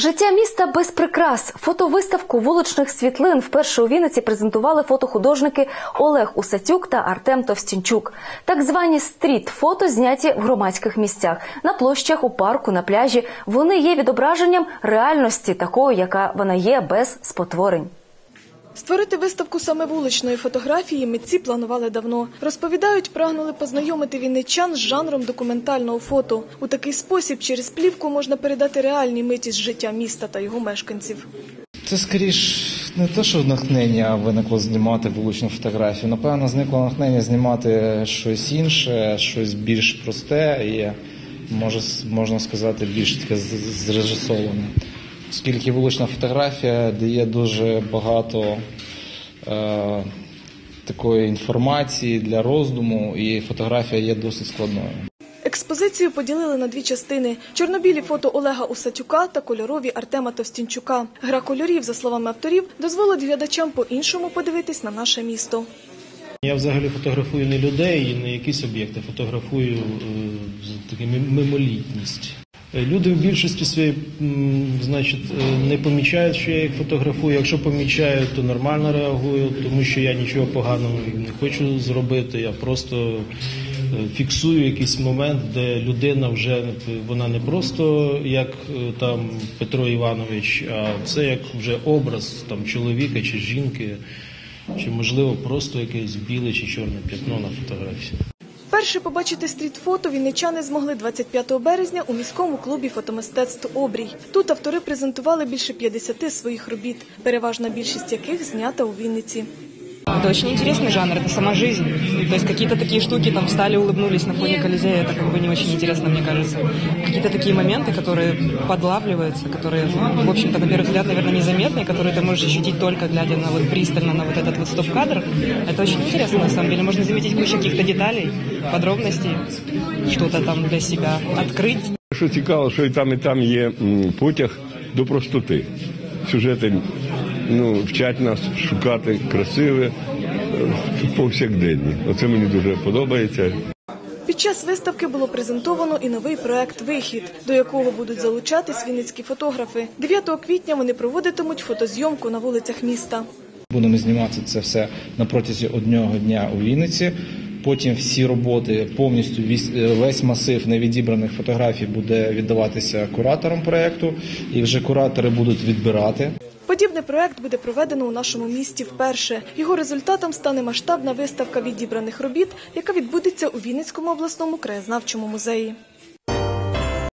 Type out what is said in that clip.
Життя міста без прикрас. Фотовиставку вуличних світлин вперше у Вінниці презентували фотохудожники Олег Усатюк та Артем Товстінчук. Так звані стріт-фото зняті в громадських місцях на площах, у парку, на пляжі. Вони є відображенням реальності, такої, яка вона є без спотворень. Створити виставку саме вуличної фотографії митці планували давно. Розповідають, прагнули познайомити вінничан з жанром документального фото. У такий спосіб через плівку можна передати реальні миті з життя міста та його мешканців. Це скоріш не те, що натхнення виникло знімати вуличну фотографію. Напевно, зникло натхнення знімати щось інше, щось більш просте і може можна сказати більш таке зрежисоване. Оскільки вулична фотографія дає дуже багато е, такої інформації для роздуму, і фотографія є досить складною. Експозицію поділили на дві частини: чорнобілі фото Олега Усатюка та кольорові Артема Товстінчука. Гра кольорів, за словами авторів, дозволить глядачам по-іншому подивитись на наше місто. Я взагалі фотографую не людей, не якісь об'єкти, фотографую е, з таки мимолітність. Е, Люди в більшості своїй, значить, е, не помічають, що я їх фотографую. Якщо помічають, то нормально реагую, тому що я нічого поганого не хочу зробити. Я просто е, фіксую якийсь момент, де людина вже вона не просто як там Петро Іванович, а це як вже образ там чоловіка чи жінки. Чи можливо просто якесь біле чи чорне п'ятно на фотографії? Перше побачити стріт-фото вінничани змогли 25 березня у міському клубі фотомистецтв «Обрій». Тут автори презентували більше 50 своїх робіт, переважна більшість яких знята у Вінниці. Это очень интересный жанр, это сама жизнь. То есть какие-то такие штуки там встали, улыбнулись на фоне Колизея, это как бы не очень интересно, мне кажется. Какие-то такие моменты, которые подлавливаются, которые, в общем-то, на первый взгляд, наверное, незаметные, которые ты можешь ощутить только глядя на вот пристально на вот этот вот стоп-кадр. Это очень интересно, на самом деле. Можно заметить кучу каких-то деталей, подробностей, что-то там для себя открыть. Що цікаво, що і там, і там є м, потяг до простоти. Сюжети ну, вчать нас шукати красиве е, повсякденні. Оце мені дуже подобається. Під час виставки було презентовано і новий проект Вихід, до якого будуть залучатись вінницькі фотографи. 9 квітня вони проводитимуть фотозйомку на вулицях міста. Будемо знімати це все на протязі одного дня у Вінниці. Потім всі роботи, повністю весь, весь масив невідібраних фотографій буде віддаватися кураторам проєкту, і вже куратори будуть відбирати. Подібний проект буде проведено у нашому місті вперше. Його результатом стане масштабна виставка відібраних робіт, яка відбудеться у Вінницькому обласному краєзнавчому музеї.